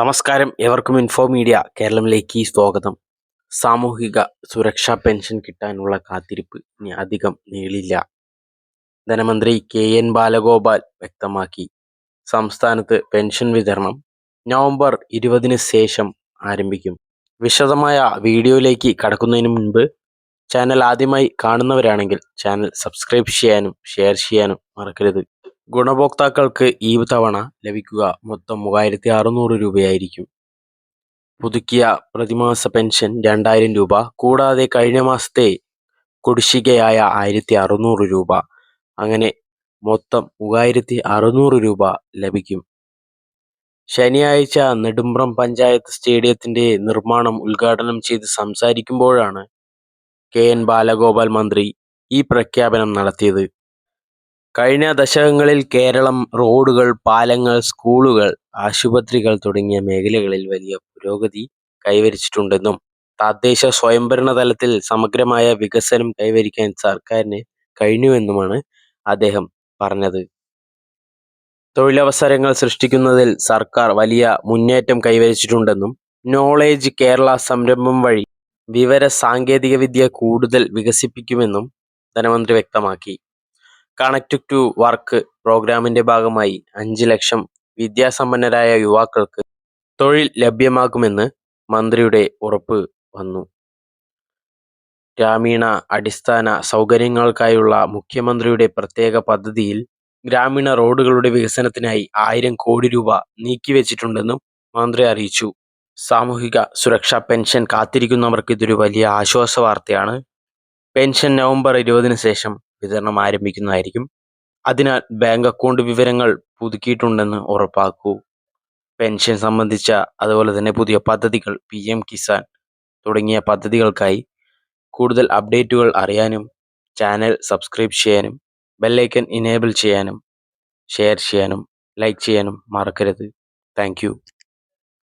നമസ്കാരം. എവർക്കും info media കേരളത്തിലേക്ക് സ്വാഗതം. സാമൂഹിക സുരക്ഷാ പെൻഷൻ കിട്ടാനുള്ള കാത്തിരിപ്പ് ഇനി അധികം നീളില്ല. ധനമന്ത്രി കെ എൻ ബാലഗോപാൽ വ്യക്തമാക്കി. സംസ്ഥാനത്ത് പെൻഷൻ വിതരണം നവംബർ ഇരുപതിന് ശേഷം ആരംഭിക്കും. വിശദമായ വീഡിയോയിലേക്ക് കടക്കുന്നതിന് മുൻപ് ചാനൽ ആദ്യമായി കാണുന്നവരാണെങ്കിൽ ചാനൽ സബ്സ്ക്രൈബ് ചെയ്യാനും ഷെയർ ചെയ്യാനും മറക്കരുത്. ഗുണഭോക്താക്കൾക്ക് ഈ തവണ ലഭിക്കുക മൊത്തം മൂവായിരത്തി അറുന്നൂറ് രൂപയായിരിക്കും. പുതുക്കിയ പ്രതിമാസ പെൻഷൻ രണ്ടായിരം രൂപ കൂടാതെ കഴിഞ്ഞ മാസത്തെ കുടിശ്ശികയായ ആയിരത്തി അറുന്നൂറ് രൂപ. അങ്ങനെ മൊത്തം മൂവായിരത്തി അറുന്നൂറ് രൂപ ലഭിക്കും. ശനിയാഴ്ച നെടുമ്പ്രം പഞ്ചായത്ത് സ്റ്റേഡിയത്തിന്റെ നിർമ്മാണം ഉദ്ഘാടനം ചെയ്ത് സംസാരിക്കുമ്പോഴാണ് കെ എൻ ബാലഗോപാൽ മന്ത്രി ഈ പ്രഖ്യാപനം നടത്തിയത്. കഴിഞ്ഞ ദശകങ്ങളിൽ കേരളം റോഡുകൾ പാലങ്ങൾ സ്കൂളുകൾ ആശുപത്രികൾ തുടങ്ങിയ മേഖലകളിൽ വലിയ പുരോഗതി കൈവരിച്ചിട്ടുണ്ടെന്നും തദ്ദേശ സ്വയംഭരണ തലത്തിൽ സമഗ്രമായ വികസനം കൈവരിക്കാൻ സർക്കാരിന് കഴിഞ്ഞുവെന്നുമാണ് അദ്ദേഹം പറഞ്ഞത്. തൊഴിലവസരങ്ങൾ സൃഷ്ടിക്കുന്നതിൽ സർക്കാർ വലിയ മുന്നേറ്റം കൈവരിച്ചിട്ടുണ്ടെന്നും നോളേജ് കേരള സംരംഭം വഴി വിവര സാങ്കേതിക വിദ്യ കൂടുതൽ വികസിപ്പിക്കുമെന്നും ധനമന്ത്രി വ്യക്തമാക്കി. കണക്ട് ടു വർക്ക് പ്രോഗ്രാമിന്റെ ഭാഗമായി അഞ്ച് ലക്ഷം വിദ്യാസമ്പന്നരായ യുവാക്കൾക്ക് തൊഴിൽ ലഭ്യമാകുമെന്ന് മന്ത്രിയുടെ ഉറപ്പ് വന്നു. ഗ്രാമീണ അടിസ്ഥാന സൗകര്യങ്ങൾക്കായുള്ള മുഖ്യമന്ത്രിയുടെ പ്രത്യേക പദ്ധതിയിൽ ഗ്രാമീണ റോഡുകളുടെ വികസനത്തിനായി ആയിരം കോടി രൂപ നീക്കിവെച്ചിട്ടുണ്ടെന്നും മന്ത്രി അറിയിച്ചു. സാമൂഹിക സുരക്ഷാ പെൻഷൻ കാത്തിരിക്കുന്നവർക്ക് ഇതൊരു വലിയ ആശ്വാസ വാർത്തയാണ്. പെൻഷൻ നവംബർ ഇരുപതിന് ശേഷം വിതരണം ആരംഭിക്കുന്നതായിരിക്കും. അതിനാൽ ബാങ്ക് അക്കൗണ്ട് വിവരങ്ങൾ പുതുക്കിയിട്ടുണ്ടെന്ന് ഉറപ്പാക്കൂ. പെൻഷൻ സംബന്ധിച്ച അതുപോലെ തന്നെ പുതിയ പദ്ധതികൾ പി എം കിസാൻ തുടങ്ങിയ പദ്ധതികൾക്കായി കൂടുതൽ അപ്ഡേറ്റുകൾ അറിയാനും ചാനൽ സബ്സ്ക്രൈബ് ചെയ്യാനും ബെല്ലൈക്കൻ ഇനേബിൾ ചെയ്യാനും ഷെയർ ചെയ്യാനും ലൈക്ക് ചെയ്യാനും മറക്കരുത്. താങ്ക്